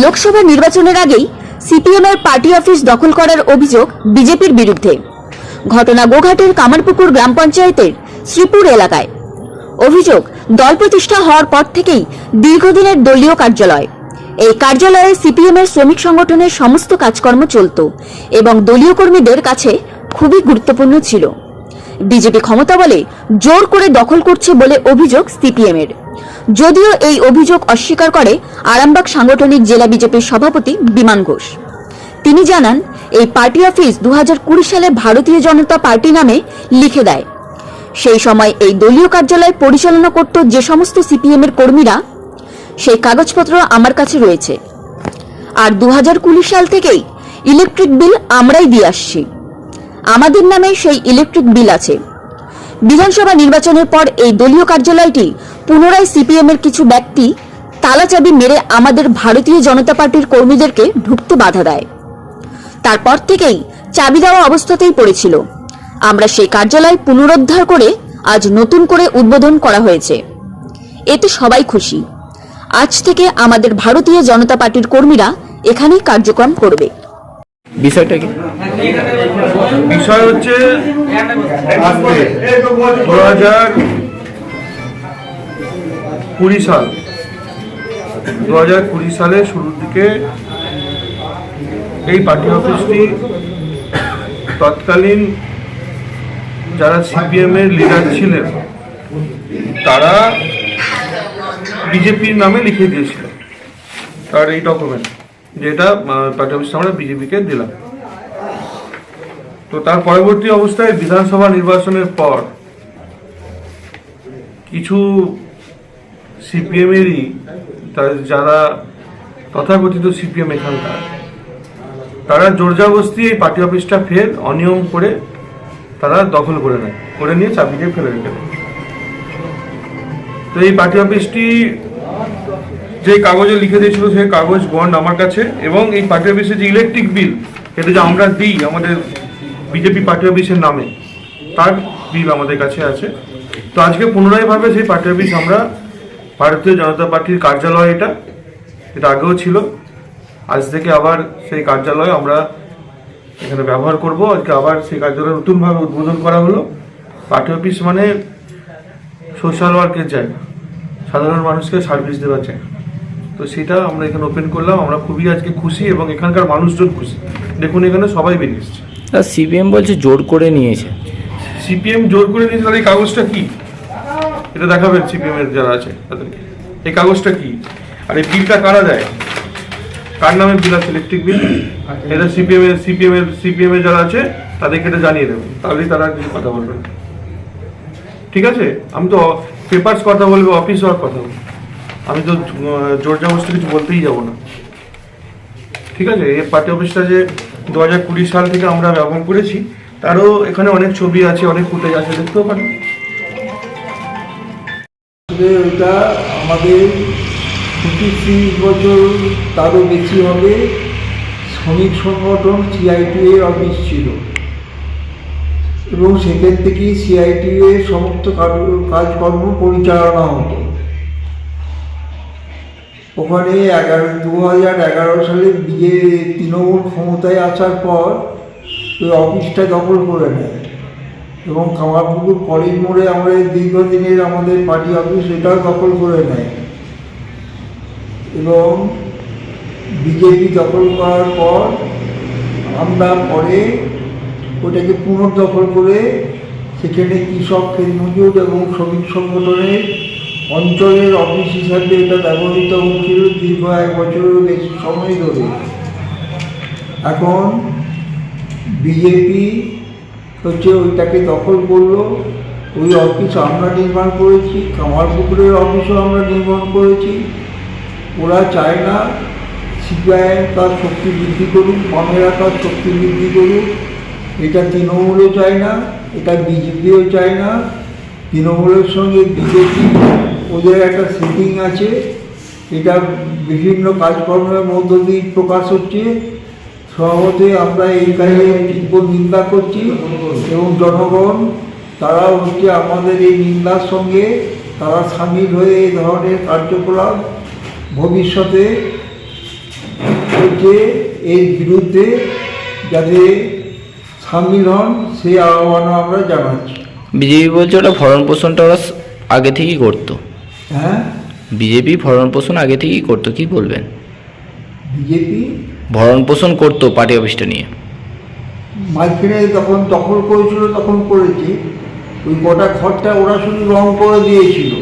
লোকসভা নির্বাচনের আগেই সিপিএম এর পার্টি অফিস দখল করার অভিযোগ বিজেপির বিরুদ্ধে। ঘটনা গোঘাটের কামারপুকুর গ্রাম পঞ্চায়েতের শ্রীপুর এলাকায়। অভিযোগ, দল প্রতিষ্ঠা হওয়ার পর থেকেই দীর্ঘদিনের দলীয় কার্যালয়। এই কার্যালয়ে সিপিএম এর শ্রমিক সংগঠনের সমস্ত কাজকর্ম চলত এবং দলীয় কর্মীদের কাছে খুবই গুরুত্বপূর্ণ ছিল। বিজেপি ক্ষমতা বলে জোর করে দখল করছে বলে অভিযোগ সিপিএম এর যদিও এই অভিযোগ অস্বীকার করে আরামবাগ সাংগঠনিক জেলা বিজেপির সভাপতি বিমান ঘোষ। তিনি জানান, এই পার্টি অফিস দু হাজার কুড়ি সালে ভারতীয় জনতা পার্টি নামে লিখে দেয়। সেই সময় এই দলীয় কার্যালয় পরিচালনা করত যে সমস্ত সিপিএম এর কর্মীরা, সেই কাগজপত্র আমার কাছে রয়েছে। আর দু হাজার কুড়ি সাল থেকেই ইলেকট্রিক বিল আমরাই দিয়ে আসছি। আমাদের নামে সেই ইলেকট্রিক বিল আছে। বিধানসভা নির্বাচনের পর এই দলীয় কার্যালয়টি পুনরায় সিপিএম এর কিছু ব্যক্তি তালাচাবি মেরে আমাদের ভারতীয় জনতা পার্টির কর্মীদেরকে ঢুকতে বাধা দেয়। তারপর থেকেই চাবি দেওয়া অবস্থাতেই পড়েছিল। আমরা সেই কার্যালয় পুনরুদ্ধার করে আজ নতুন করে উদ্বোধন করা হয়েছে। এতে সবাই খুশি। আজ থেকে আমাদের ভারতীয় জনতা পার্টির কর্মীরা এখানেই কার্যক্রম করবে। বিষয়টা কি? বিষয় হচ্ছে দু হাজার কুড়ি সাল দু হাজার কুড়ি সালে শুরুর দিকে এই পার্টি অফিসটি তৎকালীন যারা সিপিএম এর লিডার ছিলেন, তারা বিজেপির নামে লিখে দিয়েছিল তার এই ডকুমেন্ট যেটা পার্টি অফিসটা আমরা বিজেপিকে দিলাম। তো তার পরবর্তী অবস্থায় বিধানসভা নির্বাচনের পর কিছু সিপিএমেরই যারা তথাকথিত সিপিএম এখানকার, তারা জোরজাবস্তি এই পার্টি অফিসটা ফের অনিয়ম করে তারা দখল করে নেয়, করে নিয়ে চাবিকে ফেলে রেখে তো এই পার্টি অফিসটি যে কাগজে লিখে দিয়েছিল সেই কাগজ বন্ড আমার কাছে এবং এই পার্টি অফিসের যে ইলেকট্রিক বিল এটা যে আমরা দিই আমাদের বিজেপি পার্টি অফিসের নামে, তার বিল আমাদের কাছে আছে। তো আজকে পুনরায়ভাবে সেই পার্টি অফিস আমরা ভারতীয় জনতা পার্টির কার্যালয় এটা এটা আগেও ছিল। আজ থেকে আবার সেই কার্যালয় আমরা এখানে ব্যবহার করব। আজকে আবার সেই কার্যালয় নতুনভাবে উদ্বোধন করা হলো। পার্টি অফিস মানে সোশ্যাল ওয়ার্কের জায়গা। সাধারণ মানুষকে সার্ভিস দেওয়ার জায়গা। তো সেটা আমরা এখানে ওপেন করলাম আমরা খুবই আজকে খুশি এবং এখানকার মানুষজন খুশি। দেখুন এখানে সবাই বেরিয়ে এসছে। সিপিএম বলছে জোর করে নিয়েছে। সিপিএম জোর করে নিয়েছে তাহলে এই কাগজটা কি? এটা দেখাবেন সিপিএম এর যারা আছে তাদেরকে। এই কাগজটা কি? আর এই বিলটা কারা দেয়? কার নামে বিল আছে? ইলেকট্রিক বিল এটা সিপিএম এর সিপিএম এর সিপিএম এর যারা আছে তাদেরকে এটা জানিয়ে দেবেন তাহলেই তারা কিছু কথা বলবেন ঠিক আছে? আমি তো পেপারস কথা বলব অফিস হওয়ার কথা বলব। আমি তো জোর জবরদস্তি কিছু বলতেই যাব না। ঠিক আছে, এই পার্টি অফিসটা যে দু হাজার কুড়ি সাল থেকে আমরা ব্যবহার করেছি, তারও এখানে অনেক ছবি আছে, অনেক ফুটেজ আছে, দেখতেও পারেন। ওটা আমাদের পঁচিশ বছর তারও বেশি হবে, শ্রমিক সংগঠন সিআইটিউ এর অফিস ছিল। এবং সেখান থেকেই সিআইটিউ এর সমস্ত কাজকর্ম পরিচালনা হতো। ওখানে এগারো দু হাজার এগারো সালে বিজে তৃণমূল ক্ষমতায় আসার পর ওই অফিসটা দখল করে নেয়। এবং কামারপুকুর কলেজ মোড়ে আমাদের দীর্ঘদিনের আমাদের পার্টি অফিস এটাও দখল করে নেয়। এবং বিজেপি দখল করার পর আমরা পরে ওটাকে পুনর্দখল করে সেখানে কৃষক খেলমজুর এবং শ্রমিক সংগঠনের অঞ্চলের অফিস হিসাবে এটা ব্যবহৃত হচ্ছিল দীর্ঘ এক বছরেরও বেশি সময় ধরে। এখন বিজেপি হচ্ছে ওইটাকে দখল করল। ওই অফিস আমরা নির্মাণ করেছি, কামারপুকুরের অফিসও আমরা নির্মাণ করেছি। ওরা চায় না সিপিআইএম তার শক্তি বৃদ্ধি করুক বামেরা তার শক্তি বৃদ্ধি করুক। এটা তৃণমূলও চায় না, এটা বিজেপিও চায় না। তৃণমূলের সঙ্গে বিজেপি ওদের একটা সেটিং আছে। এটা বিভিন্ন কাজকর্মের মধ্য দিয়ে প্রকাশ হচ্ছে। সহজে আমরা এই কাজের তীব্র নিন্দা করছি এবং জনগণ, তারা হচ্ছে আমাদের এই নিন্দার সঙ্গে তারা সামিল হয়ে এই ধরনের কার্যকলাপ ভবিষ্যতে চলছে এর বিরুদ্ধে যাতে সামিল হন, সেই আহ্বানও আমরা জানাচ্ছি। বিজেপি বলছে ওটা ভরণ পোষণটা ওরা আগে থেকেই করতো। হ্যাঁ? বিজেপি ভরণ পোষণ আগে থেকেই করতো কি বলবেন? বিজেপি? ভরণ পোষণ করতো পার্টি অফিসটা নিয়ে। মাঝখানে যখন দখল করেছিল তখন করেছে। ওই গোটা ঘরটা ওরা শুধু রং করে দিয়েছিল।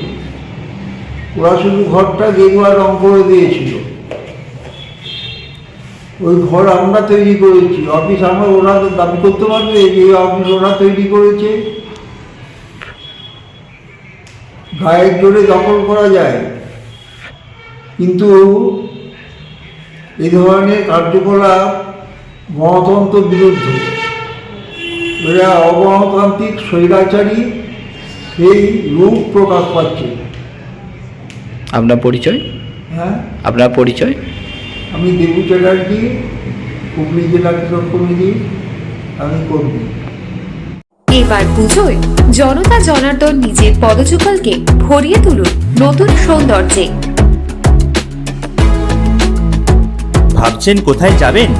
ওরা শুধু ঘরটা গেরুয়া রং করে দিয়েছিল। ওই ঘর আমরা তৈরি করেছি। অফিস আমরা ওরা দাবি করতে পারবে যে অফিস ওরা তৈরি করেছে। গায়ের জোরে দখল করা যায়। কিন্তু এই ধরনের কার্যকলাপ গণতন্ত্র বিরুদ্ধ। এরা অগণতান্ত্রিক স্বৈরাচারী সেই রূপ প্রকাশ পাচ্ছে। আপনার পরিচয়? হ্যাঁ? আপনার পরিচয়? আমি দেবু চ্যাটার্জি হুগলি জেলা কৃষক কমিটি আমি কর্মী। এবার পুজোয় জনতা জনার্দন নিজের পদযুগলকে ভরিয়ে তুলুন নতুন সৌন্দর্যে। ভাবছেন কোথায় যাবেন?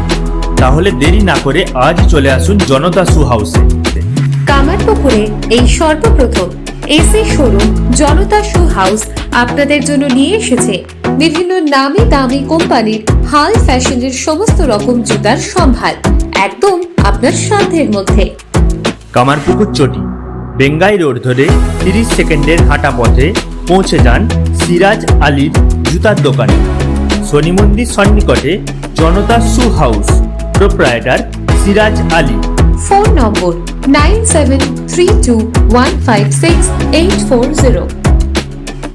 তাহলে দেরি না করে আজ চলে আসুন জনতা সু হাউসে। কামারপুকুরে এই সর্বপ্রথম AC showroom Janata shoe house আপনাদের জন্য নিয়ে এসেছে বিভিন্ন নামি দামি কোম্পানির হাল ফ্যাশনের সমস্ত রকম জুতার সম্ভার একদম আপনার সাধ্যের মধ্যে। কামারপুকুর চটি। বেঙ্গাই রোড ধরে তিরিশ সেকেন্ডের হাঁটা পথে পৌঁছে যান সিরাজ আলীর জুতার দোকানে। শনি মন্দির সন্নিকটে Janata shoe house, proprietor Siraj Ali. Phone number nine seven three two one five six eight four zero.